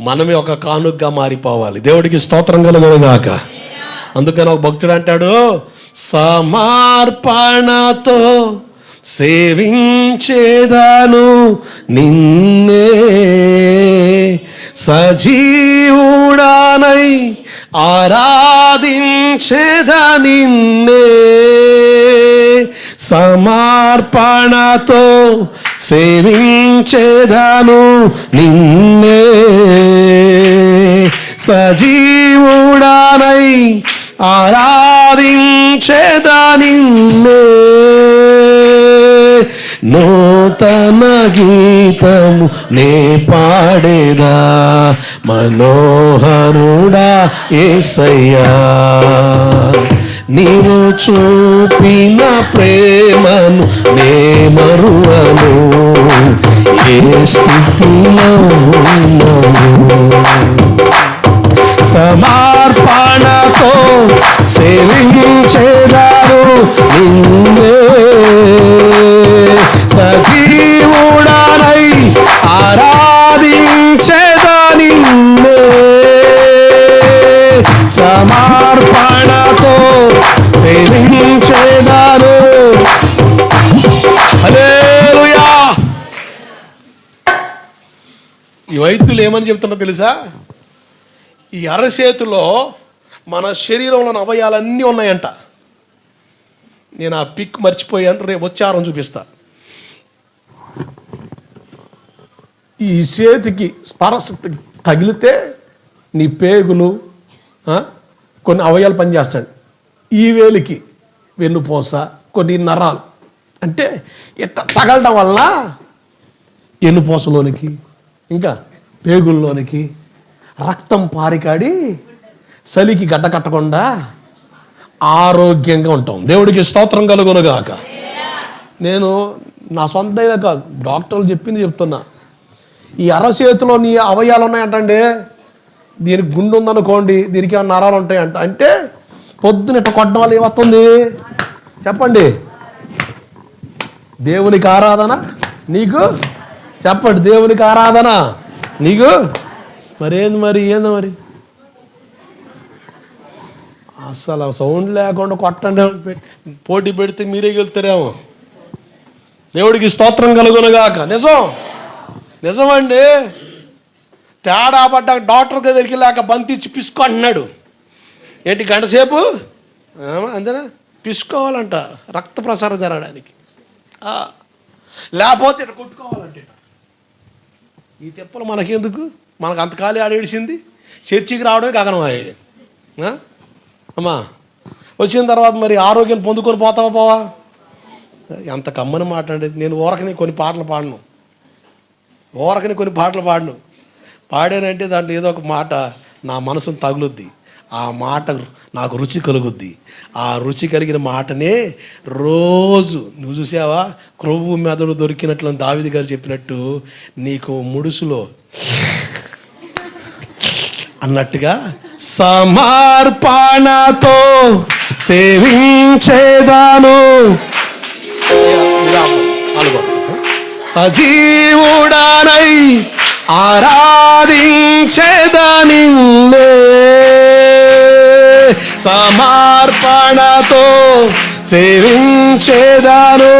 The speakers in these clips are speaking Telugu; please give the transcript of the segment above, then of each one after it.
మనమే ఒక కానుగ్గా మారిపోవాలి. దేవుడికి స్తోత్రం కలుగునుగాక. అందుకని ఒక భక్తుడు అంటాడు సమర్పణతో సేవించేదాను నిన్నే. సజీవుడానై ఆరాధించేదా నిన్నే. సమర్పణతో సేవించేదాను నిన్నే. సజీవుడానై ఆరాధించేదా నిన్నే. నూతన గీతము నే పాడేదా మనోహరుడా ఏసయ్యా. నీవు చూపిన ప్రేమను నే మరువను. ఏ స్థితిలో ఉన్నను సమర్పణతో సేవించేదారు నిన్నే. సజీవుడనై ఆరాధించేదా నిన్నే. సమా సేవించేదారు ఈ వైద్యులు ఏమని చెప్తున్నా తెలుసా? ఈ అరచేతిలో మన శరీరంలో అవయాలన్నీ ఉన్నాయంట. నేను ఆ పిక్ మర్చిపోయాను రేపు వచ్చారం చూపిస్తా. ఈ చేతికి స్పర్శ తగిలితే నీ పేగులు ఆ, కొన్ని అవయాలు పనిచేస్తాడు ఈ వేలికి వెన్నుపూస కొన్ని నరాలు. అంటే ఇట్ట తగలడం వల్ల ఎన్నుపోసలోనికి ఇంకా పేగుల్లోనికి రక్తం పారికాడి చలికి గడ్డ కట్టకుండా ఆరోగ్యంగా ఉంటాం. దేవుడికి స్తోత్రం కలుగునుగాక. నేను నా సొంత ఇదే కాదు డాక్టర్లు చెప్పింది చెప్తున్నా. ఈ అరచేతిలో నీ అవయాలు ఉన్నాయంటండి దీనికి గుండె ఉందనుకోండి దీనికి ఏమైనా నరాలు ఉంటాయంట. అంటే పొద్దున ఇట్ట కొట్టడం వల్ల ఏమవుతుంది చెప్పండి. దేవునికి ఆరాధన? నీకు? చెప్పండి దేవునికి ఆరాధన? నీకు? మరేంది మరి ఏంది మరి? అసలు సౌండ్ లేకుండా కొట్టండి. పోటీ పెడితే మీరే గెలుతారేమో దేవుడికి స్తోత్రం కలుగునగాక. నిజం? నిజమండి. తేడా పడ్డ డాక్టర్ దగ్గరికి లేక బంతిచ్చి పిసుకో అంటున్నాడు. ఏంటి గంట సేపు? అంతేనా పిసుకోవాలంట రక్త ప్రసారం జరగడానికి. లేకపోతే ఇట్లా కొట్టుకోవాలంట. ఈ తిప్పలు మనకెందుకు? మనకు అంత ఖాళీ ఆడేడిసింది చర్చికి రావడమే గగనమాయే? అమ్మా వచ్చిన తర్వాత మరి ఆరోగ్యం పొందుకొని పోతావా పోవా ఎంత కమ్మని మాట అండి నేను ఊరకని కొన్ని పాటలు పాడను. ఊరకని కొన్ని పాటలు పాడను. పాడానంటే దాంట్లో ఏదో ఒక మాట నా మనసును తగులుద్ది. ఆ మాట నాకు రుచి కలుగుద్ది. ఆ రుచి కలిగిన మాటనే రోజు నువ్వు చూసావా? క్రొవ్వు మెదడు దొరికినట్లు దావిది గారు చెప్పినట్టు నీకు ముడుసులో అన్నట్టుగా సమర్పణతో సేవించేదాను. సజీవుడానై ఆరాధించేదానిన్నే సమర్పణతో సేవించేదాను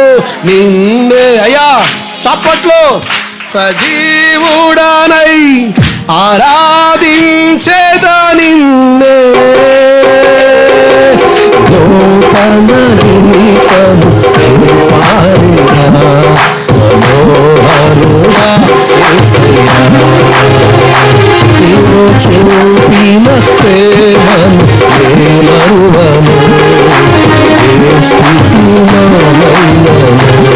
నిన్నే. అయ్యా చప్పట్లో. సజీవుడనై ఆరాధించేదా నిన్నే నూతన గీతము స్థితిలోనైనను సమర్పణతో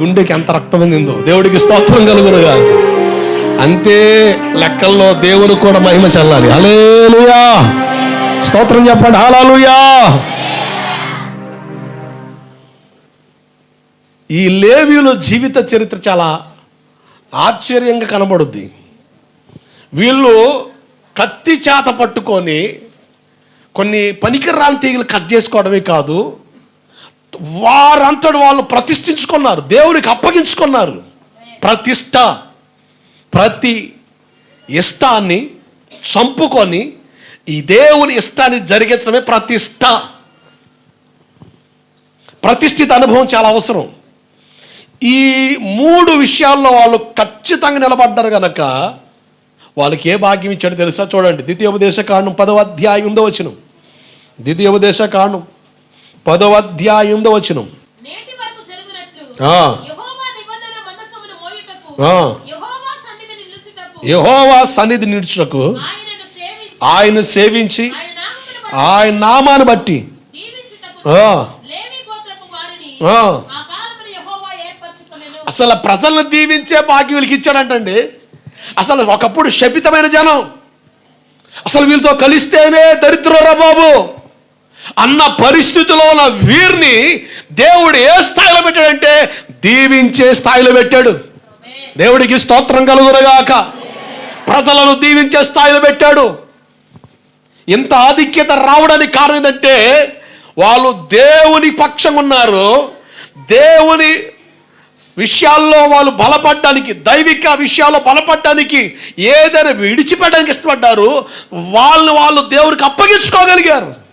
గుండెకి ఎంత రక్తం ఉందిందో దేవుడికి స్తోత్రం కలుగురుగా అంతే లెక్కల్లో దేవుని కూడా మహిమ చెల్లాలి. అలేలుయా స్తోత్రం చెప్పండి. హలాలుయా ఈ లేవీల జీవిత చరిత్ర చాలా ఆశ్చర్యంగా కనబడుద్ది. వీళ్ళు కత్తి చేత పట్టుకొని కొన్ని పనికిరాని తీగలు కట్ చేసుకోవడమే కాదు వారంతటి వాళ్ళు ప్రతిష్ఠించుకున్నారు. దేవుడికి అప్పగించుకున్నారు. ప్రతిష్ట ప్రతి ఇష్టాన్ని చంపుకొని ఈ దేవుని ఇష్టాన్ని జరిగించడమే ప్రతిష్ట. ప్రతిష్ఠిత అనుభవం చాలా అవసరం. ఈ మూడు విషయాల్లో వాళ్ళు ఖచ్చితంగా నిలబడ్డారు కనుక వాళ్ళకి ఏ భాగ్యం ఇచ్చాడో తెలుసా? చూడండి. ద్వితీయోపదేశ కాండం పదవ అధ్యాయం ఉందో వచ్చిన ద్వితీయోపదేశ కాండం పదవ అధ్యాయం ఉందో వచనం. యెహోవా సన్నిధి నిలుచుటకు ఆయన సేవించి ఆయన నామాన్ని బట్టి అసలు ప్రజలను దీవించే భాగ్యం వీళ్ళకి ఇచ్చాడంటండి. అసలు ఒకప్పుడు శపితమైన జనం. అసలు వీళ్ళతో కలిస్తేనే దరిద్రరా బాబు. అన్న పరిస్థితిలో ఉన్న వీరిని దేవుడు ఏ స్థాయిలో పెట్టాడంటే దీవించే స్థాయిలో పెట్టాడు. దేవుడికి స్తోత్రం కలుగురగాక ప్రజలను దీవించే స్థాయిలో పెట్టాడు. ఇంత ఆధిక్యత రావడానికి కారణం ఏంటంటే వాళ్ళు దేవుని పక్షంగా ఉన్నారు. దేవుని విషయాల్లో వాళ్ళు బలపడడానికి దైవిక విషయాల్లో బలపడడానికి ఏదైనా విడిచిపెట్టడానికి ఇష్టపడ్డారు. వాళ్ళు వాళ్ళు దేవుడికి అప్పగించుకోగలిగారు.